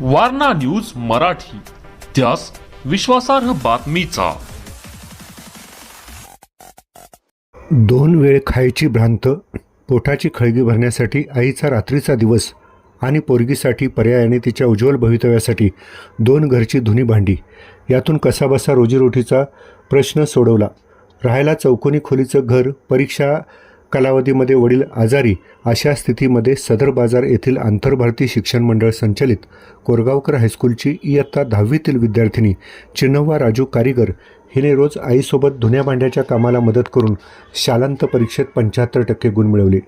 Warna news Marathi. त्यास विश्वासार्ह बातमीचा. दोन वेळ खायची भ्रांत पोटाची खळगी भरण्यासाठी आईचा रात्रीचा दिवस आणि पोरगीसाठी पर्यायाने तिच्या उज्ज्वल भवितव्यासाठी दोन घरची धुनी भांडी यातून कसाबसा रोजीरोटीचा प्रश्न सोडवला. राहायला चौकोनी खोलीचं घर परीक्षा कालावधीमध्ये वडील आजारी अशा स्थितीमध्ये सदर बाजार येथील आंतरभारतीय शिक्षण मंडळ संचलित कोरगावकर हायस्कूलची इयत्ता दहावीतील विद्यार्थिनी चिन्नव्वा राजू कारीगर हिने रोज आईसोबत धुन्या भांड्याच्या कामाला मदत करून शालांत परीक्षेत पंच्याहत्तर टक्के गुण मिळवले.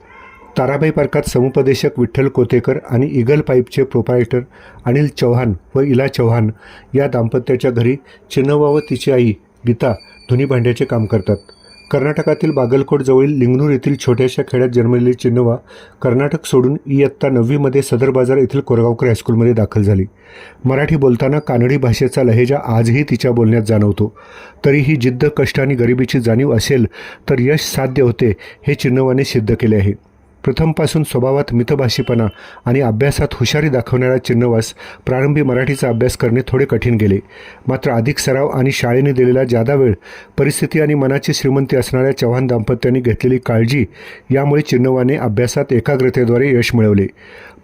ताराबाई पार्कात समुपदेशक विठ्ठल कोतेकर आणि इगल पाईपचे प्रोपायटर अनिल चौहान व इला चव्हाण या दाम्पत्याच्या घरी चिन्नव्वा व तिची आई गीता धुनी भांड्याचे काम करतात. कर्नाटकातील बागलकोटजवळील लिंगनूर येथील छोट्याशा खेड्यात जन्मलेली चिन्नवा कर्नाटक सोडून इयत्ता नववीमध्ये सदर बाजार येथील कोरगावकर हायस्कूलमध्ये दाखल झाली. मराठी बोलताना कानडी भाषेचा लहेजा आजही तिच्या बोलण्यात जाणवतो. तरीही जिद्द कष्ट आणि गरिबीची जाणीव असेल तर यश साध्य होते हे चिन्नवाने सिद्ध केले आहे. प्रथमपासून स्वभावात मितभाषीपणा आणि अभ्यासात हुशारी दाखवणारा चिन्नवास प्रारंभी मराठीचा अभ्यास करणे थोडे कठीण गेले. मात्र अधिक सराव आणि शाळेने दिलेला जादा वेळ परिस्थिती आणि मनाची श्रीमंती असणाऱ्या चव्हाण दाम्पत्याने घेतलेली काळजी यामुळे चिन्नवाने अभ्यासात एकाग्रतेद्वारे यश मिळवले.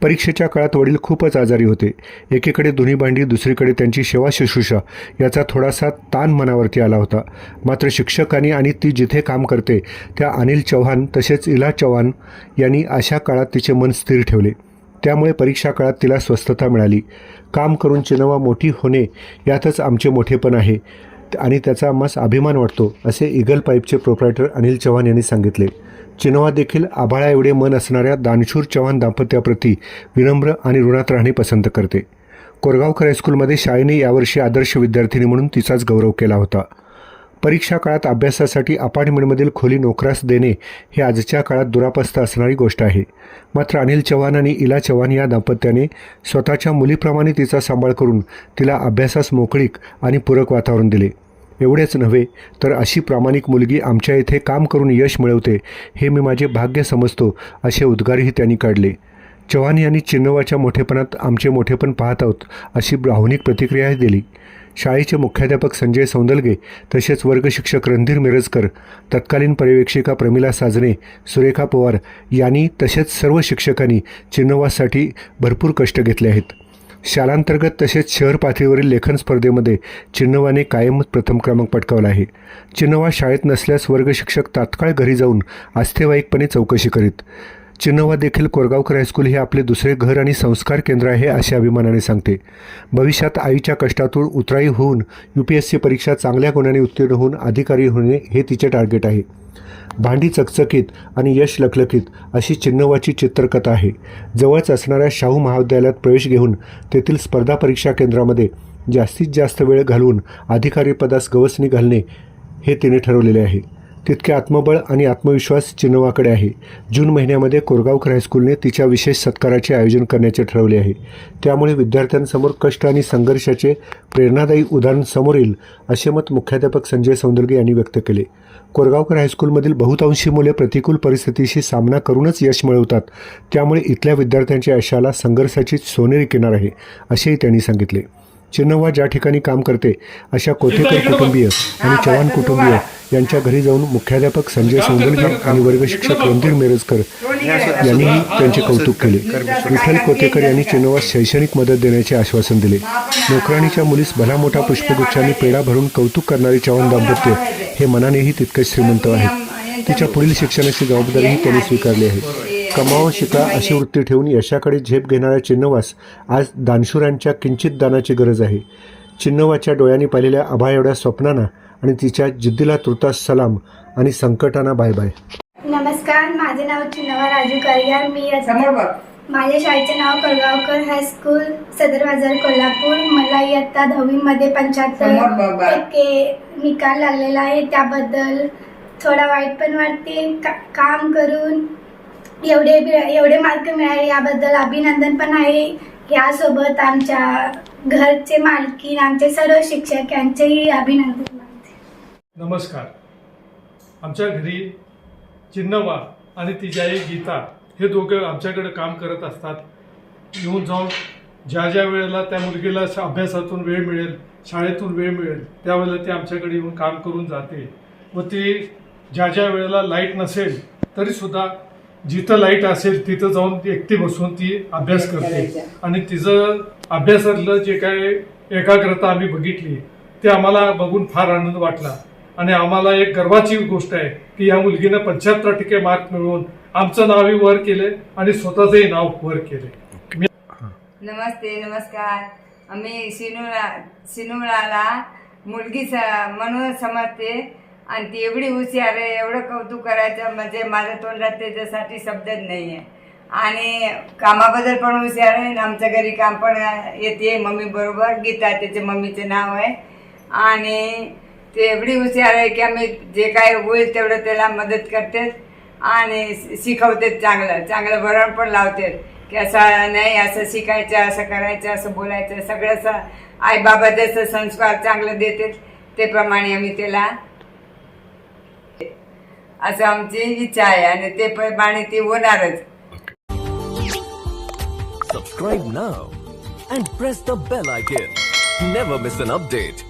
परीक्षेच्या काळात वडील खूपच आजारी होते. एकीकडे दोन्ही भांडी दुसरीकडे त्यांची सेवा शुश्रूषा याचा थोडासा ताण मनावरती आला होता. मात्र शिक्षकांनी आणि ती जिथे काम करते त्या अनिल चव्हाण तसेच इला चव्हाण यांनी अशा काळात तिचे मन स्थिर ठेवले. त्यामुळे परीक्षा काळात तिला स्वस्थता मिळाली. काम करून चिनवा मोठी होणे यातच आमचे मोठेपण आहे आणि त्याचा आम्हास अभिमान वाटतो असे इगल पाईपचे प्रोप्रायटर अनिल चव्हाण यांनी सांगितले. चिनोवा देखील आभाळा एवढे मन असणाऱ्या दानशूर चव्हाण दाम्पत्याप्रती विनम्र आणि ऋणात राहणे पसंत करते. कोरगावकर हायस्कूलमध्ये शाळेने यावर्षी आदर्श विद्यार्थिनी म्हणून तिचाच गौरव केला होता. परीक्षा काळात अभ्यासासाठी अपार्टमेंटमधील खोली नोकरास देणे हे आजच्या काळात दुरापस्त असणारी गोष्ट आहे. मात्र अनिल चव्हाण आणि इला चव्हाण या दाम्पत्याने स्वतःच्या मुलीप्रमाणे तिचा सांभाळ करून तिला अभ्यासास मोकळीक आणि पूरक वातावरण दिले. एवढेच नव्हे तर अशी प्रामाणिक मुलगी आमच्या इथे काम करून यश मिळवते हे मी माझे भाग्य समजतो असे उद्गारही त्यांनी काढले. चव्हाण यांनी चिन्नवाच्या मोठेपणात आमचे मोठेपण पाहत आहोत अशी भावनिक प्रतिक्रियाही दिली. शाळेचे मुख्याध्यापक संजय सौंदलगे तसेच वर्गशिक्षक रणधीर मिरजकर तत्कालीन पर्यवेक्षिका प्रमिला साजणे सुरेखा पवार यांनी तसेच सर्व शिक्षकांनी चिन्नवासाठी भरपूर कष्ट घेतले आहेत. शालांतर्गत तसेच शहर पातळीवरील लेखन स्पर्धेमध्ये चिन्नवाने कायमच प्रथम क्रमांक पटकावला आहे. चिन्नवा शाळेत नसल्यास वर्गशिक्षक तात्काळ घरी जाऊन आस्थेवाईकपणे चौकशी करीत चिन्नवा देखील कोरगावकर हायस्कूल हे आपले दुसरे घर आणि संस्कार केंद्र आहे अशा अभिमानाने सांगते. भविष्यात आईच्या कष्टातून उतराई होऊन यू पी एस सी परीक्षा चांगल्या गुणाने उत्तीर्ण होऊन अधिकारी होणे हे तिचे टार्गेट आहे. भांडी चकचकीत आणि यश लखलखीत अशी चिन्नवाची चित्रकथा आहे. जवळच असणाऱ्या शाहू महाविद्यालयात प्रवेश घेऊन तेथील स्पर्धा परीक्षा केंद्रामध्ये जास्तीत जास्त वेळ घालवून अधिकारी पदास गवसणी घालणे हे तिने ठरवलेले आहे. तितके आत्मबळ आणि आत्मविश्वास चिन्नवाकडे आहे. जून महिन्यामध्ये कोरगावकर हायस्कूलने तिच्या विशेष सत्काराचे आयोजन करण्याचे ठरवले आहे. त्यामुळे विद्यार्थ्यांसमोर कष्ट आणि संघर्षाचे प्रेरणादायी उदाहरण समोर येईल असे मत मुख्याध्यापक संजय सौंदर्गे यांनी व्यक्त केले. कोरगावकर हायस्कूलमधील बहुतांशी मुले प्रतिकूल परिस्थितीशी सामना करूनच यश मिळवतात. त्यामुळे इथल्या विद्यार्थ्यांच्या यशाला संघर्षाची सोनेरी किनार आहे असेही त्यांनी सांगितले. चिन्नवा ज्या ठिकाणी काम करते अशा कोथेकर कुटुंबीय आणि चव्हाण कुटुंबीय यांच्या घरी जाऊन मुख्याध्यापक संजय सौंदलगे आणि वर्गशिक्षक रणधीर मिरजकर यांनीही त्यांचे कौतुक केले. विठ्ठल कोतेकर यांनी चिन्नवास शैक्षणिक मदत देण्याचे आश्वासन दिले. नोकराणीच्या मुलीस भला मोठा पुष्पगुच्छांनी पेढा भरून कौतुक करणारे चव्हाण दाम्पत्य हे मनानेही तितकेच श्रीमंत आहेत तिच्या पुढील शिक्षणाची जबाबदारीही त्यांनी स्वीकारली आहे. कमावं शिका अशी वृत्ती ठेवून यशाकडे झेप घेणाऱ्या चिन्नवास आज दानशुरांच्या किंचित दानाची गरज आहे. चिन्नवाच्या डोळ्यांनी पाहिलेल्या आभा एवढ्या स्वप्नांना आणि तिच्या जिद्दीला तुर्तास सलाम आणि संकटांना बाय बाय. नमस्कार माझे नाव चिन्नवा राजू करियार मी माझ्या शाळेचे नाव कळगावकर हायस्कूल सदर बाजार कोल्हापूर. मला इयत्ता दहावीमध्ये पंच्याहत्तर. टक्के निकाल लागलेला आहे. त्याबद्दल थोडा वाईट पण वाटते. का- काम करून एवढे एवढे मार्क मिळाले याबद्दल अभिनंदन पण आहे. यासोबत आमच्या घरचे मालकी आमचे सर्व शिक्षक यांचेही अभिनंदन नमस्कार. आमच्या घरी चिन्नवा आणि तिच्या आई गीता हे दोघं आमच्याकडे काम करत असतात. येऊन जाऊन ज्या ज्या वेळेला त्या मुलगीला अभ्यासातून वेळ मिळेल शाळेतून वेळ मिळेल त्यावेळेला ती आमच्याकडे येऊन काम करून जाते. व ती ज्या ज्या वेळेला लाइट नसेल तरीसुद्धा जिथं लाइट असेल तिथं जाऊन ती एकटी बसून ती अभ्यास करते. आणि तिचं अभ्यासातलं जे काय एकाग्रता आम्ही बघितली ते आम्हाला बघून फार आनंद वाटला. आणि आम्हाला एक गर्वाची गोष्ट आहे की या मुलगीनं पंच्याहत्तर टक्के मार्क मिळवून आमचं नावही वर केले आणि स्वतःचंही नाव वर केले. नमस्ते नमस्कार. आम्ही सिनुळा सिनुळाला मुलगी स म्हणून समजते. आणि ती एवढी हुशार आहे एवढं कौतुक करायचं म्हणजे माझ्या तोंडात त्याच्यासाठी शब्दच नाही आहे आणि कामाबद्दल पण हुशार आहे आणि आमच्या घरी काम पण येते मम्मी बरोबर गीता त्याचे मम्मीचे नाव आहे. आणि ते एवढी हुशार आहे की आम्ही जे काय होईल तेवढं त्याला मदत करते आणि शिकवते चांगलं चांगलं वरण पण लावते की असं नाही असं शिकायचं असं करायचं असं बोलायचं सगळं स- आई बाबा जसं संस्कार चांगलं देते ते प्रमाणे आम्ही त्याला असं आमची इच्छा आहे आणि ते प्रमाणे ती होणारच Subscribe now and press the bell icon. Never miss an update.